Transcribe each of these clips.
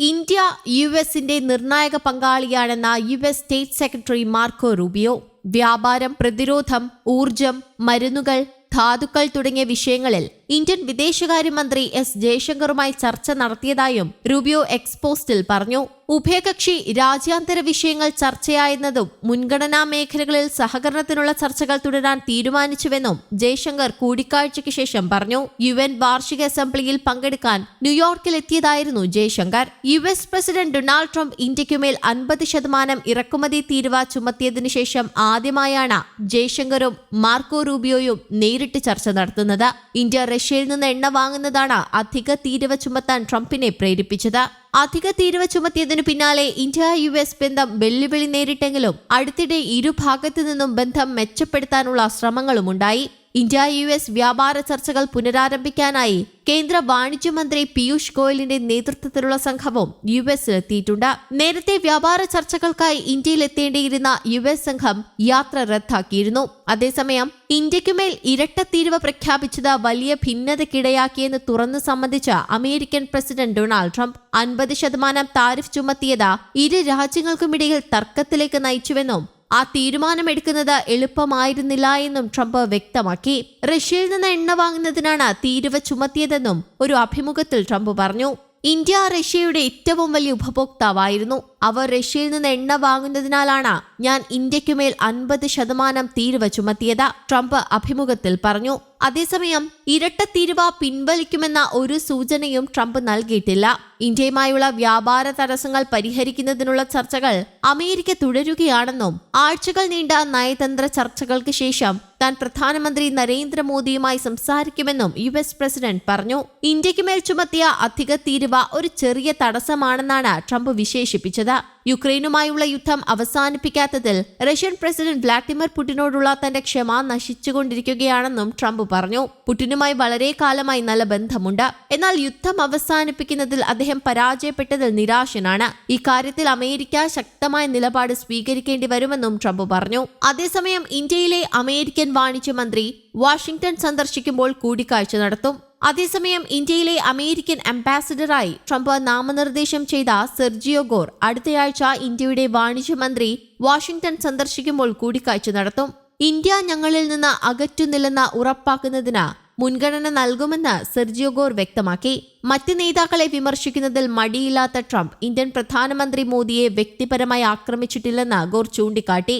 India U എസിന്റെ നിർണായക പങ്കാളിയാണെന്ന U S state secretary Marco Rubio. വ്യാപാരം പ്രതിരോധം ഊർജം മരുന്നുകൾ ധാതുക്കൾ തുടങ്ങിയ വിഷയങ്ങളിൽ ഇന്ത്യൻ വിദേശകാര്യമന്ത്രി എസ് ജയശങ്കറുമായി ചർച്ച നടത്തിയതായും റൂബിയോ എക്സ്പോസ്റ്റിൽ പറഞ്ഞു. ഉഭയകക്ഷി രാജ്യാന്തര വിഷയങ്ങൾ ചർച്ചയായെന്നതും മുൻഗണനാ മേഖലകളിൽ സഹകരണത്തിനുള്ള ചർച്ചകൾ തുടരാൻ തീരുമാനിച്ചുവെന്നും ജയശങ്കർ കൂടിക്കാഴ്ചയ്ക്ക് ശേഷം പറഞ്ഞു. യു എൻ വാർഷിക അസംബ്ലിയിൽ പങ്കെടുക്കാൻ ന്യൂയോർക്കിൽ എത്തിയതായിരുന്നു Jaishankar. U S president Donald Trump ഇന്ത്യക്കുമേൽ അൻപത് ശതമാനം ഇറക്കുമതി തീരുവ ചുമത്തിയതിനു ശേഷം ആദ്യമായാണ് ജയശങ്കറും മാർക്കോ റൂബിയോയും നേരിട്ട് ചർച്ച നടത്തുന്നത്. ഇന്ത്യ റഷ്യയിൽ നിന്ന് എണ്ണ വാങ്ങുന്നതാണ് അധിക തീരുവ ചുമത്താൻ ട്രംപിനെ പ്രേരിപ്പിച്ചത്. അധിക തീരുവ ചുമത്തിയതിനു പിന്നാലെ ഇന്ത്യ യു എസ് ബന്ധം വെല്ലുവിളി നേരിട്ടെങ്കിലും അടുത്തിടെ ഇരുഭാഗത്തു നിന്നും ബന്ധം മെച്ചപ്പെടുത്താനുള്ള ശ്രമങ്ങളുമുണ്ടായി. ഇന്ത്യ യു എസ് വ്യാപാര ചർച്ചകൾ പുനരാരംഭിക്കാനായി കേന്ദ്ര വാണിജ്യമന്ത്രി പീയൂഷ് ഗോയലിന്റെ നേതൃത്വത്തിലുള്ള സംഘവും യു എസിലെത്തിയിട്ടുണ്ട് നേരത്തെ വ്യാപാര ചർച്ചകൾക്കായി ഇന്ത്യയിൽ എത്തേണ്ടിയിരുന്ന യു എസ് സംഘം യാത്ര റദ്ദാക്കിയിരുന്നു. അതേസമയം ഇന്ത്യക്കുമേൽ ഇരട്ട തീരുവ പ്രഖ്യാപിച്ചത് വലിയ ഭിന്നതയ്ക്കിടയാക്കിയെന്ന് തുറന്നു സംബന്ധിച്ച അമേരിക്കൻ പ്രസിഡന്റ് ഡൊണാൾഡ് ട്രംപ് അൻപത് ശതമാനം താരിഫ് ചുമത്തിയത് ഇരു രാജ്യങ്ങൾക്കുമിടയിൽ തർക്കത്തിലേക്ക് നയിച്ചുവെന്നും ആ തീരുമാനമെടുക്കുന്നത് എളുപ്പമായിരുന്നില്ല എന്നും ട്രംപ് വ്യക്തമാക്കി. റഷ്യയിൽ നിന്ന് എണ്ണ വാങ്ങുന്നതിനാണ് തീരുവ ചുമത്തിയതെന്നും ഒരു അഭിമുഖത്തിൽ ട്രംപ് പറഞ്ഞു. ഇന്ത്യ റഷ്യയുടെ ഏറ്റവും വലിയ ഉപഭോക്താവായിരുന്നു. അവർ റഷ്യയിൽ നിന്ന് എണ്ണ വാങ്ങുന്നതിനാലാണ് ഞാൻ ഇന്ത്യക്കുമേൽ അൻപത് ശതമാനം തീരുവ ചുമത്തിയത് ട്രംപ് അഭിമുഖത്തിൽ പറഞ്ഞു. അതേസമയം ഇരട്ട തീരുവ പിൻവലിക്കുമെന്ന ഒരു സൂചനയും ട്രംപ് നൽകിയിട്ടില്ല. ഇന്ത്യയുമായുള്ള വ്യാപാര തടസ്സങ്ങൾ പരിഹരിക്കുന്നതിനുള്ള ചർച്ചകൾ അമേരിക്ക തുടരുകയാണെന്നും ആഴ്ചകൾ നീണ്ട നയതന്ത്ര ചർച്ചകൾക്ക് ശേഷം താൻ പ്രധാനമന്ത്രി നരേന്ദ്രമോദിയുമായി സംസാരിക്കുമെന്നും യു എസ് പ്രസിഡന്റ് പറഞ്ഞു. ഇന്ത്യയ്ക്ക് മേൽ ചുമത്തിയ അധിക തീരുവ ഒരു ചെറിയ തടസ്സമാണെന്നാണ് ട്രംപ് വിശേഷിപ്പിച്ചത്. യുക്രൈനുമായുള്ള യുദ്ധം അവസാനിപ്പിക്കാത്തതിൽ റഷ്യൻ പ്രസിഡന്റ് വ്ളാഡിമിർ പുടിനോടുള്ള തന്റെ ക്ഷമ നശിച്ചുകൊണ്ടിരിക്കുകയാണെന്നും ട്രംപ് പറഞ്ഞു. പുടിനുമായി വളരെ കാലമായി നല്ല ബന്ധമുണ്ട്. എന്നാൽ യുദ്ധം അവസാനിപ്പിക്കുന്നതിൽ അദ്ദേഹം പരാജയപ്പെട്ടതിൽ നിരാശനാണ്. ഇക്കാര്യത്തിൽ അമേരിക്ക ശക്തമായ നിലപാട് സ്വീകരിക്കേണ്ടി വരുമെന്നും ട്രംപ് പറഞ്ഞു. അതേസമയം ഇന്ത്യയിലെ അമേരിക്കൻ വാണിജ്യ മന്ത്രി വാഷിംഗ്ടൺ സന്ദർശിക്കുമ്പോൾ കൂടിക്കാഴ്ച നടത്തും. അതേസമയം ഇന്ത്യയിലെ അമേരിക്കൻ അംബാസിഡറായി ട്രംപ് നാമനിർദ്ദേശം ചെയ്ത സെർജിയോ ഗോർ അടുത്തയാഴ്ച ഇന്ത്യയുടെ വാണിജ്യമന്ത്രി വാഷിംഗ്ടൺ സന്ദർശിക്കുമ്പോൾ കൂടിക്കാഴ്ച നടത്തും. ഇന്ത്യ ഞങ്ങളിൽ നിന്ന് അകറ്റുന്നില്ലെന്ന് ഉറപ്പാക്കുന്നതിന് മുൻഗണന നൽകുമെന്ന് സെർജിയോ ഗോർ വ്യക്തമാക്കി. മറ്റ് നേതാക്കളെ വിമർശിക്കുന്നതിൽ മടിയില്ലാത്ത ട്രംപ് ഇന്ത്യൻ പ്രധാനമന്ത്രി മോദിയെ വ്യക്തിപരമായി ആക്രമിച്ചിട്ടില്ലെന്ന് ഗോർ ചൂണ്ടിക്കാട്ടി.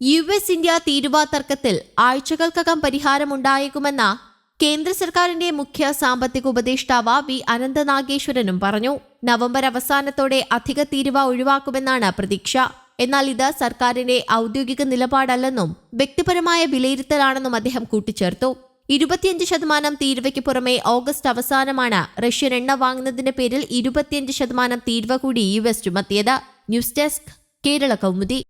യു എസ് ഇന്ത്യ തീരുവ തർക്കത്തിൽ ആഴ്ചകൾക്കകം പരിഹാരമുണ്ടായേക്കുമെന്ന കേന്ദ്ര സർക്കാരിന്റെ മുഖ്യ സാമ്പത്തിക ഉപദേഷ്ടാവ് വി അനന്തനാഗേശ്വരനും പറഞ്ഞു നവംബർ അവസാനത്തോടെ അധിക തീരുവ ഒഴിവാക്കുമെന്നാണ് പ്രതീക്ഷ. എന്നാൽ ഇത് സർക്കാരിന്റെ ഔദ്യോഗിക നിലപാടല്ലെന്നും വ്യക്തിപരമായ വിലയിരുത്തലാണെന്നും അദ്ദേഹം കൂട്ടിച്ചേർത്തു. ഇരുപത്തിയഞ്ച് ശതമാനം തീരുവയ്ക്ക് പുറമെ ഓഗസ്റ്റ് അവസാനമാണ് റഷ്യൻ എണ്ണ വാങ്ങുന്നതിന്റെ പേരിൽ ഇരുപത്തിയഞ്ച് ശതമാനം തീരുവ കൂടി U S ചുമത്തിയത്. News desk Kerala Kaumudi.